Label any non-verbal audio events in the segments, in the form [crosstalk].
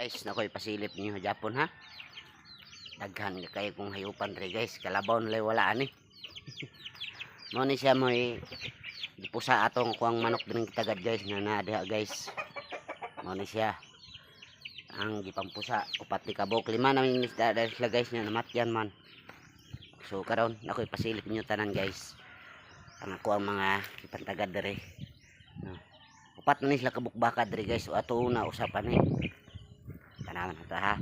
Guys, nakoy pasilip niyo Japon ha. Daghan ka kayo kung hayupan re guys. Kalabaw nila wala ani. [laughs] Mo ni siya mo'y gipusa atong kuang manok din kitagad guys na na diha guys. Mo ni siya ang gipampusa upat ni kabok lima na isda dahil sila guys nga namatyan man. So karon nakoy pasilip niyo tanan guys. Ang ako ang mga ipantagad dere. Upat na ni sila kabukbaka dere guys. O ato una usapan ni. Tanawan na ta ha.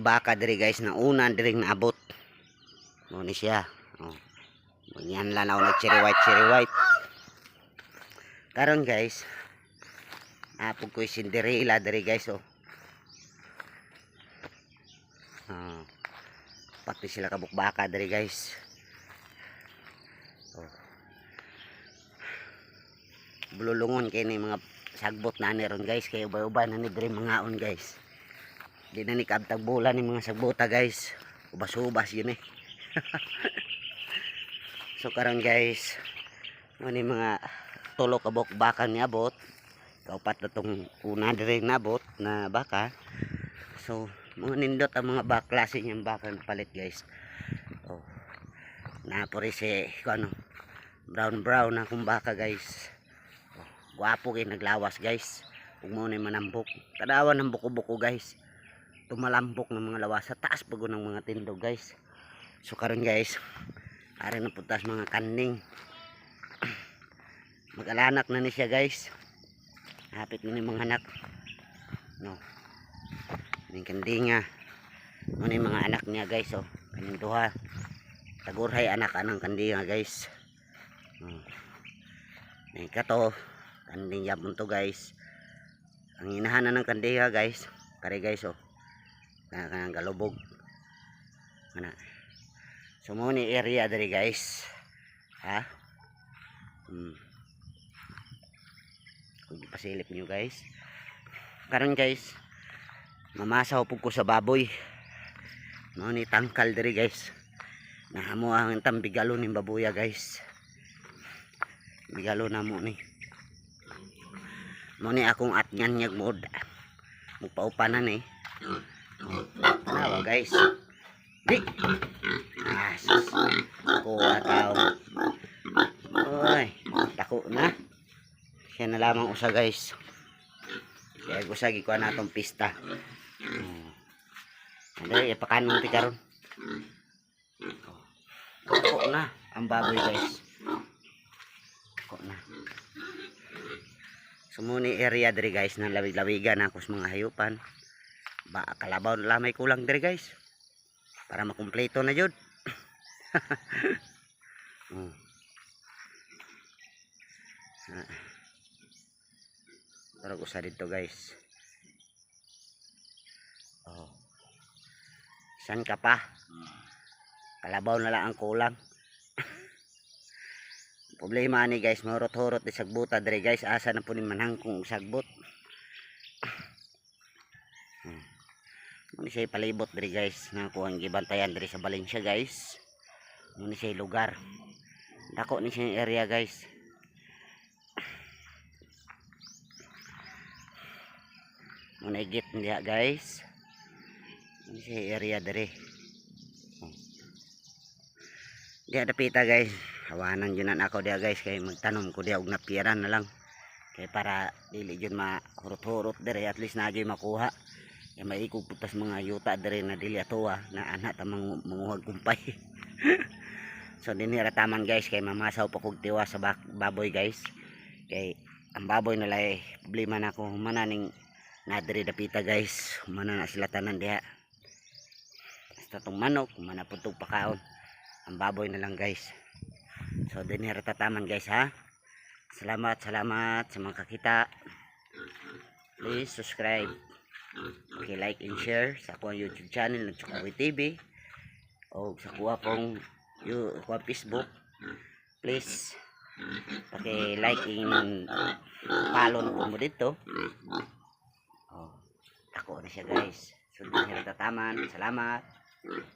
Baka diri guys na una diri naabot. Mo ni siya. Oh. Mo yan lang ako nag cherry white cherry white. Karon guys. Apog ko Cinderella diri guys oh. Ah. Pati sila kabukbaka diri guys. Oh. Bululungon kay ni mga sagbot na ni ron guys. Kay ubay-ubay na ni diri mga on guys. Di na ni kabtag bola ni mga sagbota guys. Ubas-ubas yun eh. [laughs] So karon guys. Mo ni mga tulo ka bok baka ni abot. Kaupat na tong una diri nabot na baka. So mga nindot ang mga bak klase niyang baka na palit guys. Oh. Napori si kung ano brown brown na kung baka guys Gwapo kay naglawas guys. Kung mo na manambok. Kadawan ng buko-buko guys. Tumalambok ng mga lawas sa taas pag ng mga tindog guys. So karon guys. Ari na putas mga kaning. [clears throat] Mag-alanak na ni siya guys. Hapit ni mga anak. No. Ning kandinga. Ano mga anak niya guys oh. Kaning duha. Tagurhay anak anang kandinga guys. Oh. Ning kato kanding yapon to guys. Ang inahanan ng kandiha guys. Kare guys oh. Kana kanang galubog. Kana so mo ni area diri guys. Ha? Hmm. Kung pasilip nyo guys. Karon guys. Mamasaw po ko sa baboy. Mo ni tangkal diri guys. Nahamo ang tambigalo ni babuya guys. Bigalo na mo ni mo ni akong atnyan nyag mod magpaupanan eh. Tawa guys. Di. Ah sus. Kuha tao oy dako na. Siya na lamang usa guys. Kaya gusagi ko na itong pista. Ano ipakanon ti karon. Dako na. Ang baboy guys. Dako na Sumuni area diri guys ng lawig-lawigan ako sa mga hayupan. Ba kalabaw na lamay kulang diri guys. Para makumpleto na jud. [laughs] hmm. Ah. Pero usa dito guys. Oh. San ka pa? Kalabaw na lang ang kulang problema ni guys mahurot-hurot di sagbuta diri guys. Asa na po ni manhang kung sagbot. Hmm. muna siya palibot diri guys. Na ko ang gibantayan diri sa Valencia guys. Muna siya lugar. Dako ni siya area guys. Muna igit niya guys. Muna siya area diri. Hmm. di ada pita guys hawanan na ako diya guys. Kay magtanom ko diya og napiran na lang. Kay para dili yun mahurot-hurot dire at least na makuha. Kay maikog putas mga yuta dire na dili atuwa na anak ta mang manguhag kumpay. [laughs] So dinira taman guys kay mamasaw pa kog tiwa sa baboy guys. Kay ang baboy nila eh problema na ko mananing na dire dapita guys. Mana na sila tanan diha. Basta tong manok mana putog pakaon. Ang baboy na lang guys So dinero tataman guys ha. Salamat, salamat sa mga kakita. Please subscribe. Okay, like and share sa akong YouTube channel ng Chukawi TV. O sa kuha pong kuha Facebook. Please paki-like and follow na po mo dito. Oh, ako na siya guys. So dinero tataman. Salamat.